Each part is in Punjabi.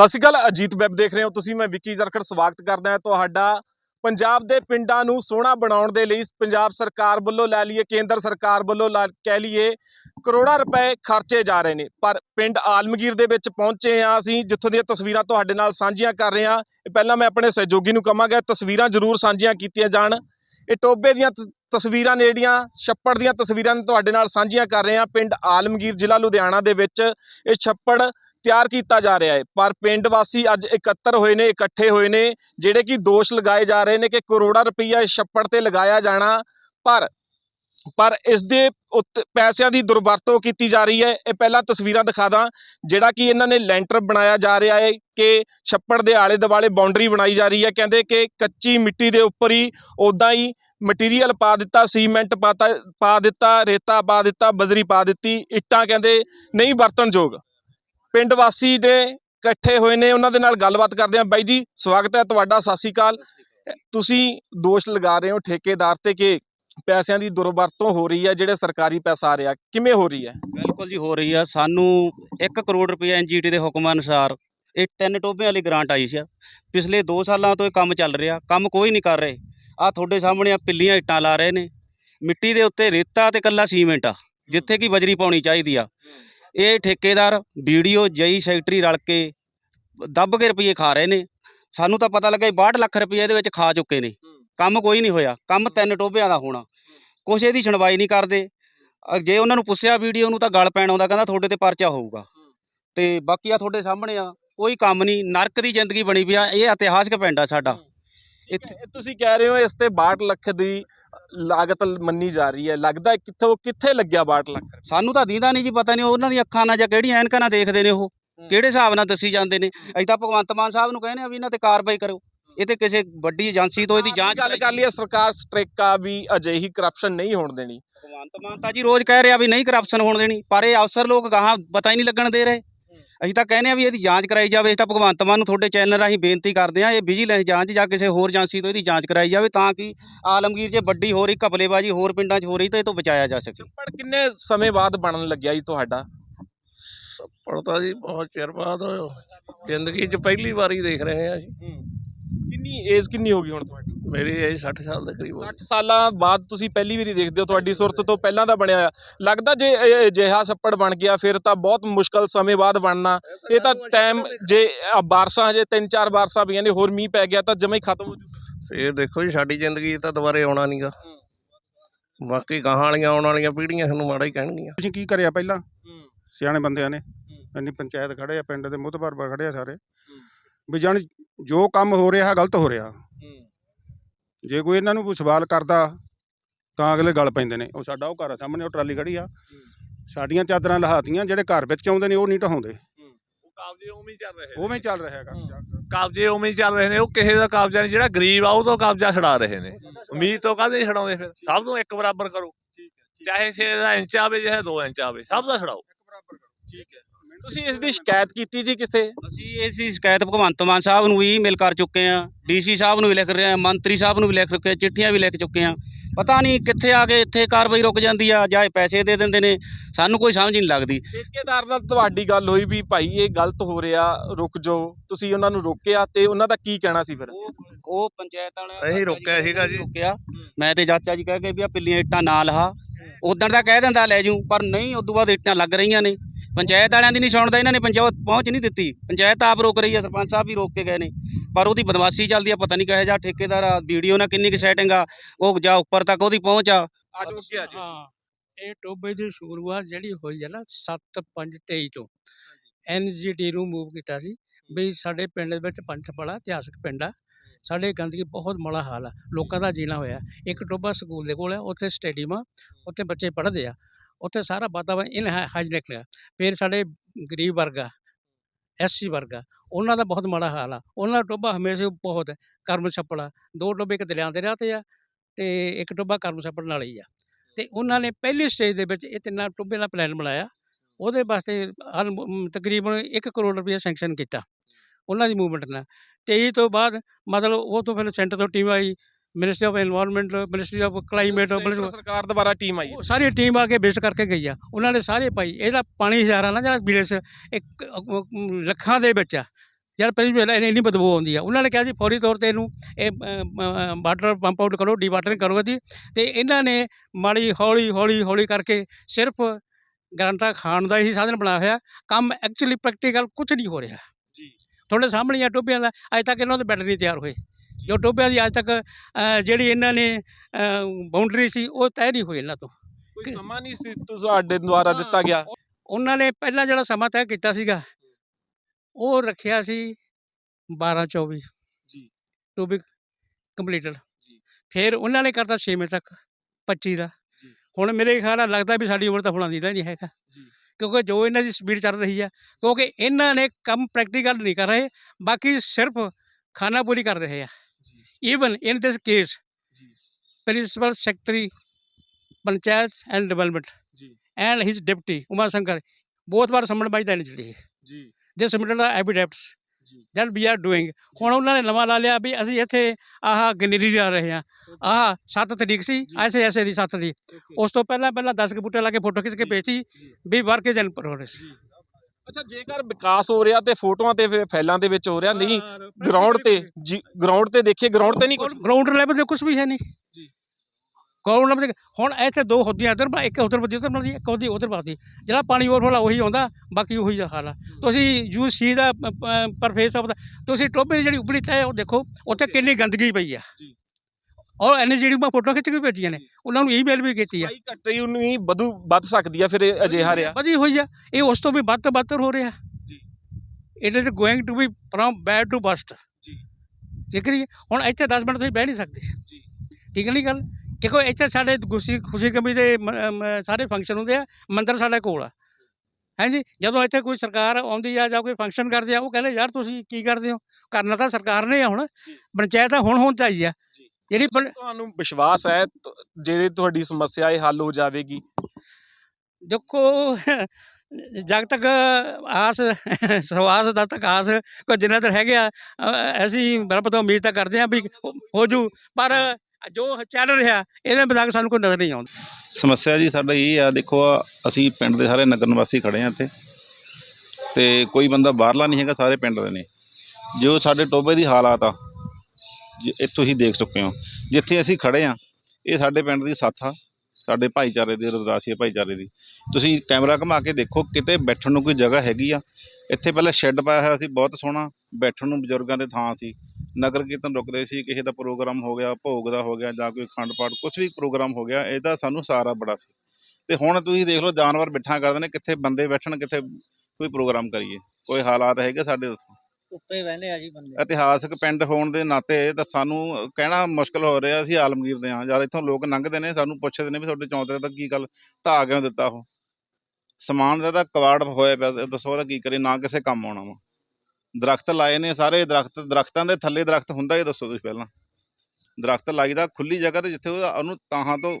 ਸਤਿ ਸ਼੍ਰੀ ਅਕਾਲ, ਅਜੀਤ ਵੈਬ ਦੇਖ ਰਹੇ ਹੋ ਤੁਸੀਂ, ਮੈਂ ਵਿੱਕੀ ਜ਼ਰਖੜ, ਸਵਾਗਤ ਕਰਦਾ ਹਾਂ ਤੁਹਾਡਾ ਪੰਜਾਬ ਦੇ ਪਿੰਡਾਂ ਨੂੰ ਸੋਹਣਾ ਬਣਾਉਣ ਦੇ ਲਈ, ਪੰਜਾਬ ਸਰਕਾਰ ਵੱਲੋਂ ਲੈ ਲਈਏ, ਕੇਂਦਰ ਸਰਕਾਰ ਵੱਲੋਂ ਲਾ- ਕਹਿ ਲਈਏ, ਕਰੋੜਾਂ ਰੁਪਏ ਖਰਚੇ ਜਾ ਰਹੇ ਨੇ, ਪਰ ਪਿੰਡ ਆਲਮਗੀਰ ਦੇ ਵਿੱਚ ਪਹੁੰਚੇ ਆ ਅਸੀਂ, ਜਿੱਥੋਂ ਦੀਆਂ ਤਸਵੀਰਾਂ ਤੁਹਾਡੇ ਨਾਲ ਸਾਂਝੀਆਂ ਕਰ ਰਹੇ ਹਾਂ। ਇਹ ਪਹਿਲਾਂ ਮੈਂ ਆਪਣੇ ਸਹਿਯੋਗੀ ਨੂੰ ਕਹਾਂਗਾ ਤਸਵੀਰਾਂ ਜ਼ਰੂਰ ਸਾਂਝੀਆਂ ਕੀਤੀਆਂ ਜਾਣ। ਇਹ ਟੋਬੇ ਦੀਆਂ ਤ- ਤਸਵੀਰਾਂ ਨੇ ਜਿਹੜੀਆਂ, ਛੱਪੜ ਦੀਆਂ ਤਸਵੀਰਾਂ ਤੁਹਾਡੇ ਨਾਲ ਸਾਂਝੀਆਂ ਕਰ ਰਹੇ ਹਾਂ, ਪਿੰਡ ਆਲਮਗੀਰ ਜ਼ਿਲ੍ਹਾ ਲੁਧਿਆਣਾ ਦੇ ਵਿੱਚ, ਇਹ ਛੱਪੜ ਤਿਆਰ ਕੀਤਾ ਜਾ ਰਿਹਾ ਹੈ। ਪਰ ਪਿੰਡ ਵਾਸੀ ਅੱਜ ਇਕੱਤਰ ਹੋਏ ਨੇ, ਇਕੱਠੇ ਹੋਏ ਨੇ, ਜਿਹੜੇ ਕਿ ਦੋਸ਼ ਲਗਾਏ ਜਾ ਰਹੇ ਨੇ ਕਿ ਕਰੋੜਾਂ ਰੁਪਈਆ ਇਸ ਛੱਪੜ ਤੇ ਲਗਾਇਆ ਜਾਣਾ। ਪਰ ਪਰ ਇਸ ਦੇ ਉੱਤੇ, ਪੈਸਿਆਂ ਦੀ ਦੁਰਵਰਤੋਂ ਕੀਤੀ ਜਾ ਰਹੀ ਹੈ। ਇਹ ਪਹਿਲਾਂ ਤਸਵੀਰਾਂ ਦਿਖਾ ਦਾਂ, ਜਿਹੜਾ ਕਿ ਇਹਨਾਂ ਨੇ ਲੈਂਟਰ ਬਣਾਇਆ ਜਾ ਰਿਹਾ ਹੈ ਕਿ ਛੱਪੜ ਦੇ ਆਲੇ ਦੁਆਲੇ ਬਾਉਂਡਰੀ ਬਣਾਈ ਜਾ ਰਹੀ ਹੈ। ਕਹਿੰਦੇ ਕਿ ਕੱਚੀ ਮਿੱਟੀ ਦੇ ਉੱਪਰ ਹੀ ਉਦਾਂ ਹੀ ਮਟੀਰੀਅਲ ਪਾ ਦਿੱਤਾ, ਸੀਮੈਂਟ ਪਾਤਾ ਪਾ ਦਿੱਤਾ, ਰੇਤਾ ਪਾ ਦਿੱਤਾ, ਬਜਰੀ ਪਾ ਦਿੱਤੀ, ਇੱਟਾਂ ਕਹਿੰਦੇ ਨਹੀਂ ਵਰਤਣਯੋਗ। ਪਿੰਡ ਵਾਸੀ ਨੇ ਇਕੱਠੇ ਹੋਏ ਨੇ, ਉਹਨਾਂ ਦੇ ਨਾਲ ਗੱਲਬਾਤ ਕਰਦੇ ਹਾਂ। ਬਾਈ ਜੀ, ਸਵਾਗਤ ਹੈ ਤੁਹਾਡਾ, ਸਤਿ ਸ਼੍ਰੀ ਅਕਾਲ। ਤੁਸੀਂ ਦੋਸ਼ ਲਗਾ ਰਹੇ ਹੋ ਠੇਕੇਦਾਰ ਤੇ ਕਿ ਪੈਸਿਆਂ ਦੀ ਦੁਰਵਰਤੋਂ ਹੋ ਰਹੀ ਹੈ, ਜਿਹੜੇ ਸਰਕਾਰੀ ਪੈਸਾ ਆ ਰਿਹਾ। ਕਿਵੇਂ ਹੋ ਰਹੀ ਹੈ? ਬਿਲਕੁਲ ਜੀ ਹੋ ਰਹੀ ਆ। ਸਾਨੂੰ 1 ਕਰੋੜ ਰੁਪਏ ਐਨਜੀਟੀ ਦੇ ਹੁਕਮਾਂ ਅਨੁਸਾਰ ਇਹ ਤਿੰਨ ਟੋਬਿਆਂ ਵਾਲੀ ਗ੍ਰਾਂਟ ਆਈ ਸੀ ਪਿਛਲੇ 2 ਸਾਲਾਂ ਤੋਂ ਇਹ ਕੰਮ ਚੱਲ ਰਿਹਾ। ਕੰਮ ਕੋਈ ਨਹੀਂ ਕਰ ਰਹੇ। ਆ ਤੁਹਾਡੇ ਸਾਹਮਣੇ ਆ ਪਿੱਲੀਆਂ ਇੱਟਾਂ ਲਾ ਰਹੇ ਨੇ। ਮਿੱਟੀ ਦੇ ਉੱਤੇ ਰੇਤਾ ਤੇ ਕੱਲਾ ਸੀਮੈਂਟ ਆ, ਜਿੱਥੇ ਕਿ ਬਜਰੀ ਪਾਉਣੀ ਚਾਹੀਦੀ ਆ। ਇਹ ਠੇਕੇਦਾਰ ਵੀਡੀਓ ਜਈ ਸੈਕਟਰੀ ਰਲ ਕੇ ਦੱਬ ਕੇ ਰੁਪਏ ਖਾ ਰਹੇ ਨੇ। ਸਾਨੂੰ ਤਾਂ ਪਤਾ ਲੱਗਾ 62 ਲੱਖ ਰੁਪਏ ਇਹਦੇ ਵਿੱਚ ਖਾ ਚੁੱਕੇ ਨੇ। ਕੰਮ ਕੋਈ ਨਹੀਂ ਹੋਇਆ। ਕੰਮ ਤਿੰਨ ਟੋਬਿਆਂ ਦਾ ਹੋਣਾ। ਕੁਛ ਇਹਦੀ ਸੁਣਵਾਈ ਨਹੀਂ ਕਰਦੇ। ਜੇ ਉਹਨਾਂ ਨੂੰ ਪੁੱਛਿਆ ਵੀਡੀਓ ਨੂੰ ਤਾਂ ਗਲ ਪੈਣ ਆਉਂਦਾ ਕਹਿੰਦਾ ਤੁਹਾਡੇ ਤੇ ਪਰਚਾ ਹੋਊਗਾ। ਤੇ ਬਾਕੀ ਆ ਤੁਹਾਡੇ ਸਾਹਮਣੇ ਆ ਕੋਈ ਕੰਮ ਨਹੀਂ। ਨਰਕ ਦੀ ਜ਼ਿੰਦਗੀ ਬਣੀ ਪਈ ਆ। ਇਹ ਇਤਿਹਾਸਕ ਪਿੰਡ ਆ ਸਾਡਾ। ਇੱਥੇ ਤੁਸੀਂ ਕਹਿ ਰਹੇ ਹੋ ਇਸ ਤੇ 62 ਲੱਖ ਦੀ ਲਾਗਤ ਮੰਨੀ ਜਾ ਰਹੀ ਹੈ ਲੱਗਦਾ ਕਿੱਥੋਂ ਕਿੱਥੇ ਲੱਗਿਆ 62 ਲੱਖ ਸਾਨੂੰ ਤਾਂ ਦੀਦਾ ਨਹੀਂ ਜੀ ਪਤਾ ਨਹੀਂ ਉਹਨਾਂ ਦੀਆਂ ਅੱਖਾਂ ਨਾਲ ਜਾਂ ਕਿਹੜੀਆਂ ਐਨਕਾਂ ਨਾਲ ਦੇਖਦੇ ਨੇ ਉਹ ਕਿਹੜੇ ਹਿਸਾਬ ਨਾਲ ਦੱਸੀ ਜਾਂਦੇ ਨੇ। ਅਸੀਂ ਤਾਂ ਭਗਵੰਤ ਮਾਨ ਸਾਹਿਬ ਨੂੰ ਕਹਿੰਦੇ ਆ ਵੀ ਇਹਨਾਂ ਤੇ ਕਾਰਵਾਈ ਕਰੋ। ਇਹ ਤੇ ਕਿਸੇ ਵੱਡੀ ਏਜੰਸੀ ਤੋਂ ਇਹਦੀ ਜਾਂਚ ਗੱਲ ਕਰ ਲਈਏ ਸਰਕਾਰ ਸਟ੍ਰਿਕ ਆ ਵੀ ਅਜਿਹੀ ਕਰਪਸ਼ਨ ਨਹੀਂ ਹੋਣ ਦੇਣੀ। ਭਗਵੰਤ ਮਾਨ ਤਾਂ ਜੀ ਰੋਜ਼ ਕਹਿ ਰਿਹਾ ਵੀ ਨਹੀਂ ਕਰਪਸ਼ਨ ਹੋਣ ਦੇਣੀ ਪਰ ਇਹ ਅਫਸਰ ਲੋਕ ਗਾਹਾਂ ਪਤਾ ਹੀ ਨਹੀਂ ਲੱਗਣ ਦੇ ਰਹੇ। ਅਸੀਂ ਤਾਂ ਕਹਿੰਦੇ ਆ ਵੀ ਇਹਦੀ ਜਾਂਚ ਕਰਾਈ ਜਾਵੇ ਅਸੀਂ ਤਾਂ ਭਗਵੰਤ ਮਾਨ ਨੂੰ ਤੁਹਾਡੇ ਚੈਨਲ ਰਾਹੀਂ ਬੇਨਤੀ ਕਰਦੇ ਆ ਇਹ ਵਿਜੀਲੈਂਸ ਜਾਂਚ ਜਾਂ ਕਿਸੇ ਹੋਰ ਏਜੰਸੀ ਤੋਂ ਇਹਦੀ ਜਾਂਚ ਕਰਾਈ ਜਾਵੇ ਤਾਂ ਕਿ ਆਲਮਗੀਰ 'ਚ ਵੱਡੀ ਹੋ ਰਹੀ ਘਪਲੇਬਾਜ਼ੀ ਹੋਰ ਪਿੰਡਾਂ 'ਚ ਹੋ ਰਹੀ ਤਾਂ ਇਹ ਤੋਂ ਬਚਾਇਆ ਜਾ ਸਕੇ। ਪਰ ਕਿੰਨੇ ਸਮੇਂ ਬਾਅਦ ਬਣਨ ਲੱਗਿਆ ਜੀ ਤੁਹਾਡਾ? ਸੱਪੜ ਤਾਂ ਜੀ ਬਹੁਤ ਚਿਰ ਬਾਅਦ ਜ਼ਿੰਦਗੀ 'ਚ ਪਹਿਲੀ ਵਾਰੀ ਦੇਖ ਰਹੇ ਹਾਂ ਜੀ। ਕਿੰਨੀ ਏਜ ਕਿੰਨੀ ਹੋ ਗਈ ਹੁਣ ਤੁਹਾਡੀ? ਮੇਰੀ ਏਜ 60 ਸਾਲ ਦੇ ਕਰੀਬ ਹੋ 60 ਸਾਲਾਂ ਬਾਅਦ ਤੁਸੀਂ ਪਹਿਲੀ ਵਾਰੀ ਦੇਖਦੇ ਹੋ ਤੁਹਾਡੀ ਸੁਰਤ ਤੋਂ ਪਹਿਲਾਂ ਦਾ ਬਣਿਆ ਹੋਇਆ। ਲੱਗਦਾ ਜੇ ਇਹ ਅਜਿਹਾ ਛੱਪੜ ਬਣ ਗਿਆ ਫਿਰ ਤਾਂ ਬਹੁਤ ਮੁਸ਼ਕਲ ਸਮੇਂ ਬਾਅਦ ਬਣਨਾ। ਇਹ ਤਾਂ ਟਾਈਮ ਜੇ ਬਾਰਸਾਂ ਹਜੇ ਤਿੰਨ ਚਾਰ ਬਾਰਸਾਂ ਪਈਆਂ ਨੇ ਹੋਰ ਮੀਂਹ ਪੈ ਗਿਆ ਤਾਂ ਜਮੇ ਹੀ ਖਤਮ ਹੋ ਜੂ ਫੇਰ ਦੇਖੋ ਜੀ ਸਾਡੀ ਜ਼ਿੰਦਗੀ ਤਾਂ ਦੁਬਾਰੇ ਆਉਣਾ ਨਹੀਂਗਾ ਬਾਕੀ ਗਾਹਾਂ ਵਾਲੀਆਂ ਆਉਣ ਵਾਲੀਆਂ ਪੀੜ੍ਹੀਆਂ ਸਾਨੂੰ ਮਾੜਾ ਹੀ ਕਹਿਣਗੀਆਂ। ਤੁਸੀਂ ਕੀ ਕਰਿਆ ਪਹਿਲਾਂ? ਸਿਆਣੇ ਬੰਦਿਆਂ ਨੇ। ਇੰਨੀ ਪੰਚਾਇਤ ਖੜੇ ਆ ਪਿੰਡ ਦੇ ਮੁਤਬਰ ਖੜੇ ਆ ਸਾਰੇ। ਵੀ ਜਾਣ ਜੋ ਕੰਮ ਹੋ ਰਿਹਾ ਗਲਤ ਹੋ ਰਿਹਾ। ਜੇ ਕੋਈ ਇਹਨਾਂ ਨੂੰ ਕੋਈ ਸਵਾਲ ਕਰਦਾ ਤਾਂ ਅਗਲੇ ਗੱਲ ਪੈਂਦੇ ਨੇ। ਉਹ ਸਾਡਾ ਉਹ ਘਰ ਆ ਸਾਹਮਣੇ ਉਹ ਟਰਾਲੀ ਖੜੀ ਆ। ਸਾਡੀਆਂ ਚਾਦਰਾਂ ਲਹਾਤੀਆਂ ਜਿਹੜੇ ਘਰ ਵਿੱਚ ਆਉਂਦੇ ਨੇ ਉਹ ਨਹੀਂ ਢਹਾਉਂਦੇ। ਕਬਜ਼ੇ ਉਵੇਂ ਹੀ ਚੱਲ ਰਹੇ ਉਵੇਂ ਹੀ ਚੱਲ ਰਿਹਾ ਹੈਗਾ ਕਬਜ਼ੇ ਉਵੇਂ ਹੀ ਚੱਲ ਰਹੇ ਨੇ। ਉਹ ਕਿਸੇ ਦਾ ਕਬਜ਼ਾ ਨਹੀਂ ਜਿਹੜਾ ਗਰੀਬ ਆ ਉਹ ਤੋਂ ਕਬਜ਼ਾ ਛਡਾ ਰਹੇ ਨੇ। ਉਮੀਦ ਤੋਂ ਕਾਹਦੇ ਛਡਾਉਂਦੇ ਫਿਰ? ਸਭ ਨੂੰ ਇੱਕ ਬਰਾਬਰ ਕਰੋ। ਚਾਹੇ 6 ਦਾ ਇੰਚ ਆਵੇ ਚਾਹੇ 2 ਇੰਚ ਆਵੇ ਸਭ ਦਾ ਛਡਾਓ। ਤੁਸੀਂ ਇਸ ਦੀ ਸ਼ਿਕਾਇਤ ਕੀਤੀ ਜੀ ਕਿਸੇ? ਅਸੀਂ ਇਸ ਦੀ ਸ਼ਿਕਾਇਤ ਭਗਵੰਤ ਮਾਨ ਸਾਹਿਬ ਨੂੰ ਵੀ ਈਮੇਲ ਕਰ ਚੁੱਕੇ ਆ ਡੀਸੀ ਸਾਹਿਬ ਨੂੰ ਵੀ ਲਿਖ ਰਹੇ ਆ ਮੰਤਰੀ ਸਾਹਿਬ ਨੂੰ ਵੀ ਲਿਖ ਚੁੱਕੇ ਆ ਚਿੱਠੀਆਂ ਵੀ ਲਿਖ ਚੁੱਕੇ ਆ ਪਤਾ ਨਹੀਂ ਕਿੱਥੇ ਆ ਕੇ ਇੱਥੇ ਕਾਰਵਾਈ ਰੁਕ ਜਾਂਦੀ ਆ ਜਾਂ ਇਹ ਪੈਸੇ ਦੇ ਦਿੰਦੇ ਨੇ ਸਾਨੂੰ ਕੋਈ ਸਮਝ ਨਹੀਂ ਲੱਗਦੀ। ਠੇਕੇਦਾਰ ਨਾਲ ਤੁਹਾਡੀ ਗੱਲ ਹੋਈ ਵੀ ਭਾਈ ਇਹ ਗਲਤ ਹੋ ਰਿਹਾ ਰੁਕ ਜਾਓ। ਤੁਸੀਂ ਉਹਨਾਂ ਨੂੰ ਰੋਕਿਆ ਤੇ ਉਹਨਾਂ ਦਾ ਕੀ ਕਹਿਣਾ ਸੀ ਫਿਰ? ਉਹ ਪੰਚਾਇਤ ਵਾਲਾ ਅਸੀਂ ਰੋਕਿਆ ਸੀਗਾ ਜੀ। ਰੋਕਿਆ। ਮੈਂ ਤੇ ਚਾਚਾ ਜੀ ਕਹਿ ਗਏ ਵੀ ਆ ਪਿੱਲੀਆਂ ਇੱਟਾਂ ਨਾ ਲਹਾ ਉਦੋਂ ਦਾ ਕਹਿ ਦਿੰਦਾ ਲੈ ਜੂ ਪਰ ਨਹੀਂ ਉਦੋਂ ਬਾਅਦ ਇੱਟਾਂ ਲੱਗ ਰਹੀਆਂ ਨੇ। ਪੰਚਾਇਤ ਵਾਲਿਆਂ ਦੀ ਨਹੀਂ ਸੁਣਦਾ ਇਹਨਾਂ ਨੇ ਪੰਚਾਇਤ ਪਹੁੰਚ ਨਹੀਂ ਦਿੱਤੀ। ਪੰਚਾਇਤ ਆਪ ਰੋਕ ਰਹੀ ਹੈ ਸਰਪੰਚ ਸਾਹਿਬ ਵੀ ਰੋਕ ਕੇ ਗਏ ਨੇ। ਪਰ ਉਹਦੀ ਬਦਮਾਸ਼ੀ ਚੱਲਦੀ ਆ ਪਤਾ ਨਹੀਂ ਕਹੇ ਜਾ ਠੇਕੇਦਾਰ ਆ ਵੀਡੀਓ ਨਾਲ ਕਿੰਨੀ ਕੁ ਸੈਟਿੰਗ ਆ ਉਹ ਜਾ ਉੱਪਰ ਤੱਕ ਉਹਦੀ ਪਹੁੰਚ ਆ। ਅੱਜ ਹੋ ਗਿਆ ਜੀ ਹਾਂ ਇਹ ਟੋਬੇ ਦੀ ਸ਼ੁਰੂਆਤ ਜਿਹੜੀ ਹੋਈ ਹੈ ਨਾ 7/5/23 ਤੋਂ। ਐਨਜੀਟੀ ਨੂੰ ਮੂਵ ਕੀਤਾ ਸੀ ਵੀ ਸਾਡੇ ਪਿੰਡ ਦੇ ਵਿੱਚ ਪੰਚ ਬੜਾ ਇਤਿਹਾਸਕ ਪਿੰਡ ਆ। ਸਾਡੇ ਗੰਦਗੀ ਬਹੁਤ ਮਾੜਾ ਹਾਲ ਆ ਲੋਕਾਂ ਦਾ ਜੀਣਾ ਹੋਇਆ। ਇੱਕ ਟੋਬਾ ਸਕੂਲ ਦੇ ਕੋਲ ਆ ਉੱਥੇ ਸਟੇਡੀਅਮ ਆ ਉੱਥੇ ਬੱਚੇ ਪੜ੍ਹਦੇ ਆ। ਉੱਥੇ ਸਾਰਾ ਵਾਤਾਵਰਨ ਇਨ ਹਾਈਜਨਿਕ ਆ ਫਿਰ ਸਾਡੇ ਗਰੀਬ ਵਰਗ ਵਰਗਾ ਐਸਸੀ ਆ, ਉਹਨਾਂ ਦਾ ਬਹੁਤ ਮਾੜਾ ਹਾਲ ਆ। ਉਹਨਾਂ ਦਾ ਟੋਭਾ ਹਮੇਸ਼ਾ ਬਹੁਤ ਕਰਮ ਛੱਪੜਾ ਦੋ ਟੋਭੇ ਇੱਕ ਦਰਿਆ ਦੇ ਰਾਹ ਤੇ ਆ ਤੇ ਇੱਕ ਟੋਬਾ ਕਰਮ ਛੱਪੜ ਨਾਲ ਹੀ ਆ। ਤੇ ਉਹਨਾਂ ਨੇ ਪਹਿਲੀ ਸਟੇਜ ਦੇ ਵਿੱਚ ਇਹ ਤਿੰਨਾਂ ਟੋਬਿਆਂ ਦਾ ਪਲਾਨ ਬਣਾਇਆ। ਉਹਦੇ ਵਾਸਤੇ ਹਰ ਤਕਰੀਬਨ 1 ਕਰੋੜ ਰੁਪਏ ਸੈਂਕਸ਼ਨ ਕੀਤਾ। ਉਹਨਾਂ ਦੀ ਮੂਵਮੈਂਟ ਨਾਲ। 23 ਤੋਂ ਬਾਅਦ ਮਤਲਬ ਉਹ ਤੋਂ ਫਿਰ ਸੈਂਟਰ ਤੋਂ team I. Ministry of environment ministry of climate ਸਰਕਾਰ ਦੁਆਰਾ ਟੀਮ ਆਈ ਸਾਰੀ ਟੀਮ ਆ ਕੇ ਵਿਜ਼ਿਟ ਕਰਕੇ ਗਈ ਆ। ਉਹਨਾਂ ਨੇ ਸਾਰੇ ਪਾਈ। ਇਹਦਾ ਪਾਣੀ ਹਜ਼ਾਰਾਂ ਨਾਲ ਜਿਹੜਾ ਬਿਲਸ ਇੱਕ ਲੱਖਾਂ ਦੇ ਵਿੱਚ ਆ। ਯਾਰ ਪਹਿਲੀ ਵੇਲੇ ਇਹਨੇ ਇੰਨੀ ਬਦਬੂ ਆਉਂਦੀ ਆ। ਉਹਨਾਂ ਨੇ ਕਿਹਾ ਜੀ ਫੌਰੀ ਤੌਰ ਤੇ ਇਹਨੂੰ ਇਹ ਵਾਟਰ ਪੰਪ ਆਊਟ ਕਰੋ ਡੀਵਾਟਰਿੰਗ ਕਰੋ ਜੀ। ਤੇ ਇਹਨਾਂ ਨੇ ਮਾੜੀ ਹੌਲੀ ਹੌਲੀ ਹੌਲੀ ਕਰਕੇ ਸਿਰਫ ਗਰੰਟਾ ਖਾਣ ਦਾ ਹੀ ਸਾਧਨ ਬਣਾਇਆ ਹੋਇਆ। ਕੰਮ ਐਕਚੁਅਲੀ ਪ੍ਰੈਕਟੀਕਲ ਕੁਝ ਨਹੀਂ ਹੋ ਰਿਹਾ। ਜੀ। ਤੁਹਾਡੇ ਸਾਹਮਣੇ ਆ ਟੋਬੀਆਂ ਦਾ। ਅਜੇ ਤੱਕ ਇਹਨਾਂ ਦੇ ਬੈੱਡ ਨਹੀਂ ਤਿਆਰ ਹੋਏ। ਜੋ ਟੋਬਿਆਂ ਦੀ ਅੱਜ ਤੱਕ ਅ, ਜਿਹੜੀ ਇਹਨਾਂ ਨੇ ਬਾਉਂਡਰੀ ਸੀ ਉਹ ਤੈਅ ਨਹੀਂ ਹੋਈ ਇਹਨਾਂ ਤੋਂ ਕੋਈ ਸਮਾਂ ਨਹੀਂ ਸੀ ਤੁਹਾਡੇ ਦੁਆਰਾ ਦਿੱਤਾ ਗਿਆ ਉਹਨਾਂ ਨੇ ਪਹਿਲਾਂ ਜਿਹੜਾ ਸਮਾਂ ਤੈਅ ਕੀਤਾ ਸੀਗਾ ਉਹ ਰੱਖਿਆ ਸੀ 12 24 ਜੀ। ਟੂ ਬੀ ਕੰਪਲੀਟਡ ਜੀ। ਫਿਰ ਉਹਨਾਂ ਨੇ ਕਰਤਾ 6 ਵਜੇ ਤੱਕ 25 ਦਾ ਜੀ। ਹੁਣ ਮੇਰੇ ਖਿਆਲ ਨਾਲ ਲੱਗਦਾ ਵੀ ਸਾਡੀ ਉਮਰ ਤਾਂ ਫਲਾਉਂਦੀ ਤਾਂ ਨਹੀਂ ਹੈਗਾ ਜੀ। ਕਿਉਂਕਿ ਜੋ ਇਹਨਾਂ ਦੀ ਸਪੀਡ ਚੱਲ ਰਹੀ ਆ ਕਿਉਂਕਿ ਇਹਨਾਂ ਨੇ ਕੰਮ ਪ੍ਰੈਕਟੀਕਲ ਨਹੀਂ ਕਰ ਰਹੇ ਬਾਕੀ ਸਿਰਫ ਖਾਨਾ ਪੂਰੀ ਕਰ ਰਹੇ ਆ even in this case ਜੀ। principal secretary panchayat and development ਜੀ। and his deputy umar shankar both were summoned by the NGT ਜੀ they submitted the affidavits ਜੀ। that we are doing ਹੁਣ ਉਹਨਾਂ ਨੇ ਨਵਾਂ ਲਾ ਲਿਆ ਵੀ ਅਸੀਂ ਇੱਥੇ ਆਹ ਗਿਨਰੀ ਲਾ ਰਹੇ ਹਾਂ ਆਹ 7 ਤਰੀਕ ਸੀ ਜੀ। ਐਸੇ ਐਸੇ ਦੀ 7 ਦੀ ਉਸ ਤੋਂ ਪਹਿਲਾਂ ਪਹਿਲਾਂ 10 ਕੇ ਬੂਟੇ ਲਾ ਕੇ ਫੋਟੋ ਖਿੱਚ ਕੇ ਜੀ, ਜੀ। ਵੀ ਵਰਕ ਇਜ਼ ਇਨ ਪ੍ਰੋਗਰੈਸ ਅੱਛਾ ਜੇਕਰ ਵਿਕਾਸ ਹੋ ਰਿਹਾ ਤੇ ਫੋਟੋਆਂ ਤੇ ਫੈਲਾਂ ਦੇ ਵਿੱਚ ਹੋ ਰਿਹਾ ਨਹੀਂ ਗਰਾਊਂਡ ਤੇ ਗਰਾਊਂਡ ਤੇ ਦੇਖੀਏ ਗਰਾਊਂਡ ਤੇ ਨਹੀਂ ਕੁਝ ਗਰਾਊਂਡ ਲੈਵਲ ਤੇ ਕੁਝ ਵੀ ਹੈ ਨਹੀਂ। ਜੀ। ਗਰਾਊਂਡ ਲੈਵਲ ਤੇ ਹੁਣ ਇੱਥੇ ਦੋ ਹੁੰਦੀਆਂ ਇੱਧਰ ਇੱਕ ਉਧਰ ਵਧੀ ਉਧਰ ਬਣਦੀ ਇੱਕ ਉਹਦੀ ਉਧਰ ਬਣਦੀ ਜਿਹੜਾ ਪਾਣੀ ਓਵਰਫਲਾ ਉਹੀ ਆਉਂਦਾ ਬਾਕੀ ਉਹੀ ਦਾ ਹਾਲ ਆ ਤੁਸੀਂ ਯੂ ਸੀ ਦਾ ਪਰਫੇਸ ਆਫ ਦਾ ਤੁਸੀਂ ਟੋਬੇ ਦੀ ਜਿਹੜੀ ਉਪਲੀ ਤੈ ਉਹ ਦੇਖੋ ਉੱਥੇ ਕਿੰਨੀ ਗੰਦਗੀ ਪਈ ਆ। ਜੀ। ਔਰ ਐਨੇ ਜਿਹੜੀ ਮੈਂ ਫੋਟੋ ਖਿੱਚ ਕੇ ਭੇਜੀਆਂ ਨੇ ਉਹਨਾਂ ਨੂੰ ਈਮੇਲ ਵੀ ਕੀਤੀ ਆ। ਸਫ਼ਾਈ ਘੱਟੇ ਨਹੀਂ ਵਧੂ ਵੱਧ ਸਕਦੀ ਆ ਫਿਰ ਇਹ ਅਜਿਹਾ ਰਿਹਾ। ਵਧੀ ਹੋਈ ਆ। ਇਹ ਉਸ ਤੋਂ ਵੀ ਵੱਧ ਤੋਂ ਬੱਤਰ ਹੋ ਰਿਹਾ। ਜੀ। It is going to be from bad to worst ਜੀ। ਠੀਕ ਹੈ ਜੀ ਹੁਣ ਇੱਥੇ 10 ਮਿੰਟ ਤੁਸੀਂ ਬਹਿ ਨਹੀਂ ਸਕਦੇ। ਜੀ। ਠੀਕ ਹੈ ਨਹੀਂ ਗੱਲ? ਦੇਖੋ ਇੱਥੇ ਸਾਡੇ ਖੁਸ਼ੀ ਖੁਸ਼ੀ ਕਮੀ ਦੇ ਸਾਰੇ ਫੰਕਸ਼ਨ ਹੁੰਦੇ ਆ ਮੰਦਰ ਸਾਡੇ ਕੋਲ ਆ। ਹੈ ਜੀ? ਜਦੋਂ ਇੱਥੇ ਕੋਈ ਸਰਕਾਰ ਆਉਂਦੀ ਆ ਜਾਂ ਕੋਈ ਫੰਕਸ਼ਨ ਕਰਦੇ ਆ ਉਹ ਕਹਿੰਦੇ ਯਾਰ ਤੁਸੀਂ ਕੀ ਕਰਦੇ ਹੋ? ਕਰਨਾ ਤਾਂ ਸਰਕਾਰ ਨੇ ਆ ਹੁਣ। ਪੰਚਾਇਤ ਤਾਂ ਹੁਣ ਹੋਣ ਚਾਹੀਦੀ ਆ। ਜਿਹੜੀ ਤੁਹਾਨੂੰ ਵਿਸ਼ਵਾਸ ਹੈ ਤ- ਜੇ ਤੁਹਾਡੀ ਸਮੱਸਿਆ ਇਹ ਹੱਲ ਹੋ ਜਾਵੇਗੀ? ਦੇਖੋ ਜਦ ਤੱਕ ਆਸ ਸਵਾਸ ਦਾ ਤੱਕ ਆਸ ਕੋ ਜਿੰਨਾ ਤੱਕ ਹੈਗੇ ਆ ਅ, ਅਸੀਂ ਰੱਬ ਤੋਂ ਉਮੀਦ ਤਾਂ ਕਰਦੇ ਆ ਵੀ ਹੋ- ਹੋ ਜੂ ਪਰ ਜੋ ਚੱਲ ਰਿਹਾ ਇਹਦੇ ਮੁਤਾਬਕ ਸਾਨੂੰ ਕੋਈ ਨਜ਼ਰ ਨਹੀਂ ਆਉਂਦਾ। ਸਮੱਸਿਆ ਜੀ ਸਾਡਾ ਇਹ ਆ ਦੇਖੋ ਆ ਅਸੀਂ ਪਿੰਡ ਦੇ ਸਾਰੇ ਨਗਰ ਨਿਵਾਸੀ ਖੜੇ ਆ ਇੱਥੇ ਤੇ ਕੋਈ ਬੰਦਾ ਬਾਹਰਲਾ ਨਹੀਂ ਹੈਗਾ ਸਾਰੇ ਪਿੰਡ ਦੇ ਨੇ। ਜੋ ਸਾਡੇ ਟੋਬੇ ਦੀ ਹਾਲਾਤ ਆ ਇੱਥੋਂ ਹੀ ਦੇਖ ਚੁੱਕੇ ਹੋ। ਜਿੱਥੇ ਅਸੀਂ ਖੜੇ ਆ ਇਹ ਸਾਡੇ ਪਿੰਡ ਦੀ ਸੱਥ ਆ। ਸਾਡੇ ਭਾਈਚਾਰੇ ਦੀ, ਰਵਦਾਸੀਆ ਭਾਈਚਾਰੇ ਦੀ। ਤੁਸੀਂ ਕੈਮਰਾ ਘੁਮਾ ਕੇ ਦੇਖੋ, ਕਿਤੇ ਬੈਠਣ ਨੂੰ ਕੋਈ ਜਗ੍ਹਾ ਹੈਗੀ ਆ। ਇੱਥੇ ਪਹਿਲਾਂ ਸ਼ੈੱਡ ਪਾਇਆ ਹੋਇਆ ਸੀ, ਬਹੁਤ ਸੋਹਣਾ। ਬੈਠਣ ਨੂੰ ਬਜ਼ੁਰਗਾਂ ਦੇ ਥਾਂ ਸੀ। ਨਗਰ ਕੀਰਤਨ ਰੁਕਦੇ ਸੀ, ਕਿਸੇ ਦਾ ਪ੍ਰੋਗਰਾਮ ਹੋ ਗਿਆ, ਭੋਗ ਦਾ ਹੋ ਗਿਆ, ਜਾਂ ਕੋਈ ਅਖੰਡ ਪਾਠ ਕੁਝ ਵੀ ਪ੍ਰੋਗਰਾਮ ਹੋ ਗਿਆ, ਇਹਦਾ ਸਾਨੂੰ ਸਾਰਾ ਬੜਾ ਸੀ। ਤੇ ਹੁਣ ਤੁਸੀਂ ਦੇਖ ਲਓ, ਜਾਨਵਰ ਬਿਠਾ ਕਰਦੇ ਨੇ, ਕਿੱਥੇ ਬੰਦੇ ਬੈਠਣ, ਕਿੱਥੇ ਕੋਈ ਪ੍ਰੋਗਰਾਮ ਕਰੀਏ। ਕੋਈ ਹਾਲਾਤ ਹੈਗੇ ਸਾਡੇ ਦੱਸੋ। ਉੱਪੇ ਬਹਿੰਦੇ ਆ ਜੀ ਬੰਦੇ। ਇਤਿਹਾਸਕ ਪਿੰਡ ਹੋਣ ਦੇ ਨਾਤੇ ਤਾਂ ਸਾਨੂੰ ਕਹਿਣਾ ਮੁਸ਼ਕਲ ਹੋ ਰਿਹਾ ਅਸੀਂ ਆਲਮਗੀਰ ਦੇ ਹਾਂ। ਜਦ ਇੱਥੋਂ ਲੋਕ ਲੰਘਦੇ ਨੇ, ਸਾਨੂੰ ਪੁੱਛਦੇ ਨੇ ਵੀ ਤੁਹਾਡੇ ਚੌਂਤੇ ਦਾ ਕੀ ਗੱਲ ਢਾਹ ਕਿਉਂ ਦਿੱਤਾ ਉਹ? ਸਮਾਨ ਦਾ ਤਾਂ ਕਵਾੜ ਹੋਇਆ ਪਿਆ ਦੱਸੋ ਉਹਦਾ ਕੀ ਕਰੇ ਨਾ ਕਿਸੇ ਕੰਮ ਆਉਣਾ ਵਾ। ਦਰਖਤ ਲਾਏ ਨੇ ਸਾਰੇ, ਦਰਖਤ, ਦਰਖਤਾਂ ਦੇ ਥੱਲੇ ਦਰਖਤ ਹੁੰਦਾ ਹੀ ਦੱਸੋ ਤੁਸੀਂ ਪਹਿਲਾਂ। ਦਰਖਤ ਲਾਈਦਾ ਖੁੱਲੀ ਜਗ੍ਹਾ ਤੇ ਜਿੱਥੇ ਉਹਦਾ ਉਹਨੂੰ ਤਾਹਾਂ ਤੋਂ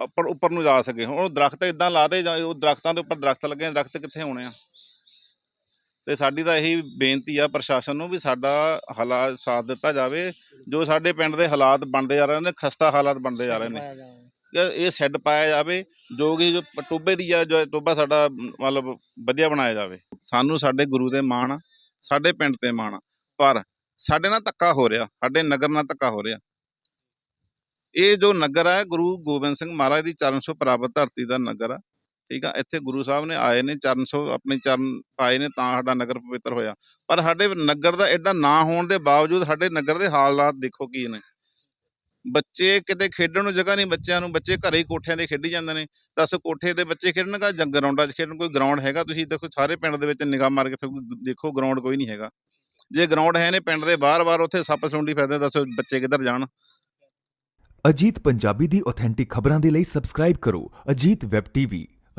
ਉੱਪਰ ਉੱਪਰ ਨੂੰ ਜਾ ਸਕੇ। ਹੁਣ ਉਹ ਦਰਖਤ ਇਦਾਂ ਲਾਦੇ ਜਾਂ ਉਹ ਦਰਖਤਾਂ ਦੇ ਉੱਪਰ ਦਰਖਤ ਲੱਗੇ ਦਰਖਤ ਕਿੱਥੇ ਹੋਣੇ ਆ? ਤੇ ਸਾਡੀ ਤਾਂ ਇਹੀ ਬੇਨਤੀ ਆ ਪ੍ਰਸ਼ਾਸਨ ਨੂੰ ਵੀ ਸਾਡਾ ਹਾਲਾਤ ਸਾਥ ਦਿੱਤਾ ਜਾਵੇ। ਜੋ ਸਾਡੇ ਪਿੰਡ ਦੇ ਹਾਲਾਤ ਬਣਦੇ ਜਾ ਰਹੇ ਨੇ, ਖਸਤਾ ਹਾਲਾਤ ਬਣਦੇ ਜਾ ਰਹੇ ਨੇ। ਇਹ ਸੈੱਡ ਪਾਇਆ ਜਾਵੇ, ਜੋ ਕਿ ਜੋ ਪ- ਟੋਭੇ ਦੀ ਆ, ਜੋ ਟੋਭਾ ਸਾਡਾ ਮਤਲਬ ਵਧੀਆ ਬਣਾਇਆ ਜਾਵੇ। ਸਾਨੂੰ ਸਾਡੇ ਗੁਰੂ ਦੇ ਮਾਣ ਆ, ਸਾਡੇ ਪਿੰਡ ਤੇ ਮਾਣ ਆ, ਪਰ ਸਾਡੇ ਨਾਲ ਧੱਕਾ ਹੋ ਰਿਹਾ, ਸਾਡੇ ਨਗਰ ਨਾਲ ਧੱਕਾ ਹੋ ਰਿਹਾ। ਇਹ ਜੋ ਨਗਰ ਹੈ ਗੁਰੂ ਗੋਬਿੰਦ ਸਿੰਘ ਮਹਾਰਾਜ ਦੀ ਚਰਨ ਛੋਹ ਪ੍ਰਾਪਤ ਧਰਤੀ ਦਾ ਨਗਰ ਆ ਠੀਕ ਆ, ਇੱਥੇ ਗੁਰੂ ਸਾਹਿਬ ਨੇ ਆਏ ਨੇ, ਚਰਨ ਸੋ ਆਪਣੇ ਚਰਨ ਪਾਏ ਨੇ ਤਾਂ ਸਾਡਾ ਨਗਰ ਪਵਿੱਤਰ ਹੋਇਆ। ਪਰ ਸਾਡੇ ਨਗਰ ਦਾ ਐਡਾ ਨਾ ਹੋਣ ਦੇ ਬਾਵਜੂਦ ਸਾਡੇ ਨਗਰ ਦੇ ਹਾਲਾਤ ਦੇਖੋ ਕੀ ਨੇ। ਬੱਚੇ ਕਿਤੇ ਖੇਡਣ ਨੂੰ ਜਗ੍ਹਾ ਨਹੀਂ ਬੱਚਿਆਂ ਨੂੰ, ਬੱਚੇ ਘਰੇ ਹੀ ਕੋਠਿਆਂ ਤੇ ਖੇਡੀ ਜਾਂਦੇ ਨੇ। ਦੱਸ ਕੋਠੇ ਦੇ ਬੱਚੇ ਖੇਡਣਗਾ ਜਾਂ ਗਰਾਊਂਡਾਂ 'ਚ ਖੇਡਣ, ਕੋਈ ਗਰਾਊਂਡ ਹੈਗਾ? ਤੁਸੀਂ ਦੇਖੋ ਸਾਰੇ ਪਿੰਡ ਦੇ ਵਿੱਚ ਨਿਗਾਹ ਮਾਰ ਕੇ ਦੇਖੋ- ਦੇਖੋ ਗਰਾਊਂਡ ਕੋਈ ਨਹੀਂ ਹੈਗਾ। ਜੇ ਗਰਾਊਂਡ ਹੈ ਨੇ ਪਿੰਡ ਦੇ ਬਾਹਰ-ਬਾਹਰ, ਉੱਥੇ ਸੱਪ ਸੁੰਡੀ ਫਿਰਦੇ ਦੱਸੋ ਬੱਚੇ ਕਿੱਧਰ ਜਾਣ? ਅਜੀਤ ਪੰਜਾਬੀ ਦੀ ਆਥੈਂਟਿਕ ਖਬਰਾਂ ਦੇ ਲਈ ਸਬਸਕ੍ਰਾਈਬ ਕਰੋ। Ajit web TV